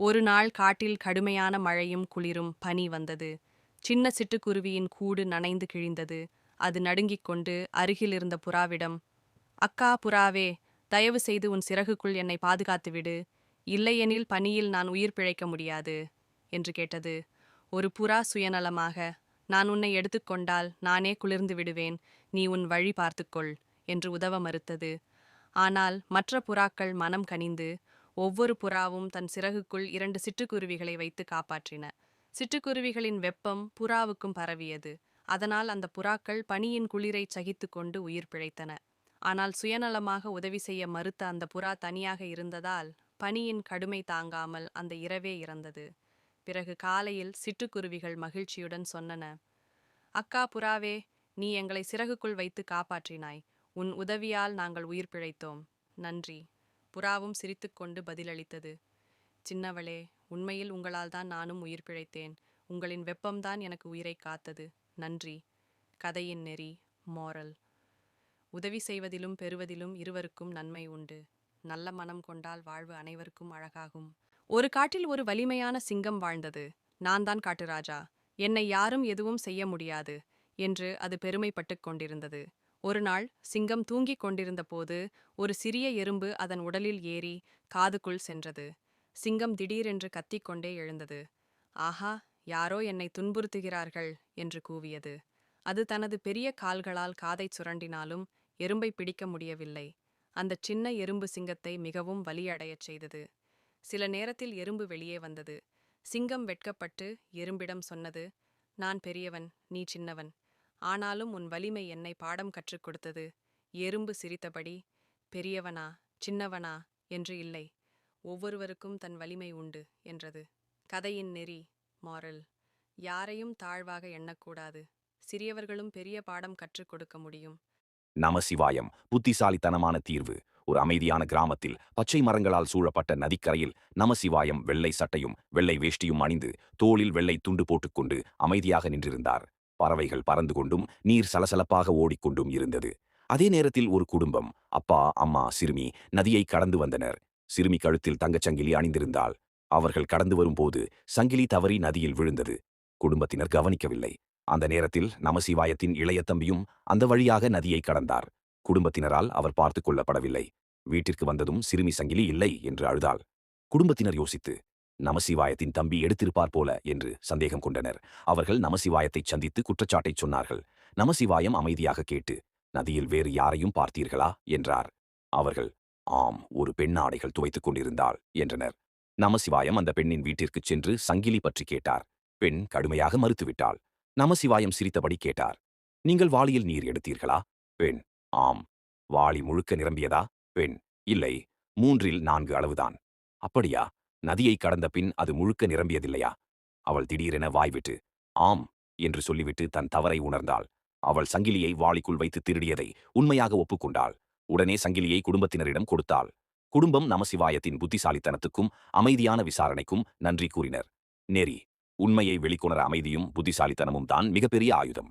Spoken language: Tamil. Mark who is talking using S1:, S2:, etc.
S1: ஒரு நாள் காட்டில் கடுமையான மழையும் குளிரும் பனி வந்தது. சின்ன சிட்டுக்குருவியின் கூடு நனைந்து கிழிந்தது. அது நடுங்கிக் கொண்டு அருகில் இருந்த புறாவிடம் அக்கா புறாவே தயவு செய்து உன் சிறகுக்குள் என்னை பாதுகாத்து விடு. இல்லையெனில் பனியில் நான் உயிர் பிழைக்க முடியாது என்று கேட்டது. ஒரு புறா சுயநலமாக நான் உன்னை எடுத்துக்கொண்டால் நானே குளிர்ந்து விடுவேன். நீ உன் வழி பார்த்துக்கொள் என்று உதவ மறுத்தது. ஆனால் மற்ற புறாக்கள் மனம் கனிந்து ஒவ்வொரு புறாவும் தன் சிறகுக்குள் இரண்டு சிட்டுக்குருவிகளை வைத்து காப்பாற்றின. சிட்டுக்குருவிகளின் வெப்பம் புறாவுக்கும் பரவியது. அதனால் அந்த புறாக்கள் பனியின் குளிரை சகித்துக் கொண்டு உயிர் பிழைத்தன. ஆனால் சுயநலமாக உதவி செய்ய மறுத்த அந்த புறா தனியாக இருந்ததால் பனியின் கடுமை தாங்காமல் அந்த இரவே இறந்தது. பிறகு காலையில் சிட்டுக்குருவிகள் மகிழ்ச்சியுடன் சொன்னன அக்கா புறாவே நீ எங்களை சிறகுக்குள் வைத்து காப்பாற்றினாய். உன் உதவியால் நாங்கள் உயிர் பிழைத்தோம். நன்றி. புறாவும் சிரித்துக்கொண்டு பதிலளித்தது. சின்னவளே உண்மையில் உங்களால் தான் நானும் உயிர் பிழைத்தேன். உங்களின் வெப்பம்தான் எனக்கு உயிரை காத்தது. நன்றி. கதையின் நெறி மோரல். உதவி செய்வதிலும் பெறுவதிலும் இருவருக்கும் நன்மை உண்டு. நல்ல மனம் கொண்டால் வாழ்வு அனைவருக்கும் அழகாகும். ஒரு காட்டில் ஒரு வலிமையான சிங்கம் வாழ்ந்தது. நான் தான் காட்டுராஜா. என்னை யாரும் எதுவும் செய்ய முடியாது என்று அது பெருமைப்பட்டு கொண்டிருந்தது. ஒருநாள் சிங்கம் தூங்கிக் கொண்டிருந்த போது ஒரு சிறிய எறும்பு அதன் உடலில் ஏறி காதுக்குள் சென்றது. சிங்கம் திடீரென்று கத்திக்கொண்டே எழுந்தது. ஆஹா யாரோ என்னை துன்புறுத்துகிறார்கள் என்று கூவியது. அது தனது பெரிய கால்களால் காதைச் சுரண்டினாலும் எறும்பை பிடிக்க முடியவில்லை. அந்த சின்ன எறும்பு சிங்கத்தை மிகவும் வலியடையச் செய்தது. சில நேரத்தில் எறும்பு வெளியே வந்தது. சிங்கம் வெட்கப்பட்டு எறும்பிடம் சொன்னது நான் பெரியவன் நீ சின்னவன். ஆனாலும் உன் வலிமை என்னை பாடம் கற்றுக் கொடுத்தது. எறும்பு சிரித்தபடி பெரியவனா சின்னவனா? என்று இல்லை ஒவ்வொருவருக்கும் தன் வலிமை உண்டு என்றது. கதையின் நெறி மாரல். யாரையும் தாழ்வாக எண்ணக்கூடாது. சிறியவர்களும் பெரிய பாடம் கற்றுக் கொடுக்க முடியும்.
S2: நமசிவாயம் புத்திசாலித்தனமான தீர்வு. ஒரு அமைதியான கிராமத்தில் பச்சை மரங்களால் சூழப்பட்ட நதிக்கரையில் நமசிவாயம் வெள்ளை சட்டையும் வெள்ளை வேஷ்டியும் அணிந்து தோளில் வெள்ளை துண்டு போட்டுக்கொண்டு அமைதியாக நின்றிருந்தார். பறவைகள் பறந்து கொண்டும் நீர் சலசலப்பாக ஓடிக்கொண்டும் இருந்தது. அதே நேரத்தில் ஒரு குடும்பம் அப்பா அம்மா சிறுமி நதியை கடந்து வந்தனர். சிறுமி கழுத்தில் தங்கச்சங்கிலி அணிந்திருந்தாள். அவர்கள் கடந்து வரும்போது சங்கிலி தவறி நதியில் விழுந்தது. குடும்பத்தினர் கவனிக்கவில்லை. அந்த நேரத்தில் நமசிவாயத்தின் இளைய தம்பியும் அந்த வழியாக நதியை கடந்தார். குடும்பத்தினரால் அவர் பார்த்து கொள்ளப்படவில்லை. வீட்டிற்கு வந்ததும் சிறுமி சங்கிலி இல்லை என்று அழுதாள். குடும்பத்தினர் யோசித்து நமசிவாயத்தின் தம்பி எடுத்திருப்பார் போல என்று சந்தேகம் கொண்டனர். அவர்கள் நமசிவாயத்தைச் சந்தித்து குற்றச்சாட்டைச் சொன்னார்கள். நமசிவாயம் அமைதியாக கேட்டு நதியில் வேறு யாரையும் பார்த்தீர்களா? என்றார். அவர்கள் ஆம் ஒரு பெண்ணாடைகள் துவைத்துக் கொண்டிருந்தாள் என்றனர். நமசிவாயம் அந்த பெண்ணின் வீட்டிற்குச் சென்று சங்கிலி பற்றி கேட்டார். பெண் கடுமையாக மறுத்துவிட்டாள். நமசிவாயம் சிரித்தபடி கேட்டார் நீங்கள் வாளியில் நீர் எடுத்தீர்களா? பெண். ஆம். வாளி முழுக்க நிரம்பியதா? பெண். இல்லை மூன்றில் நான்கு அளவுதான். அப்படியா? நதியை கடந்த பின் அது முழுக்க நிரம்பியதில்லையா? அவள் திடீரென வாய்விட்டு ஆம் என்று சொல்லிவிட்டு தன் தவறை உணர்ந்தாள். அவள் சங்கிலியை வாளிக்குள் வைத்து திருடியதை உண்மையாக ஒப்புக்கொண்டாள். உடனே சங்கிலியை குடும்பத்தினரிடம் கொடுத்தாள். குடும்பம் நமசிவாயத்தின் புத்திசாலித்தனத்துக்கும் அமைதியான விசாரணைக்கும் நன்றி கூறினர். நெறி உண்மையை வெளிக்கொணர அமைதியும் புத்திசாலித்தனமும் தான் மிகப்பெரிய ஆயுதம்.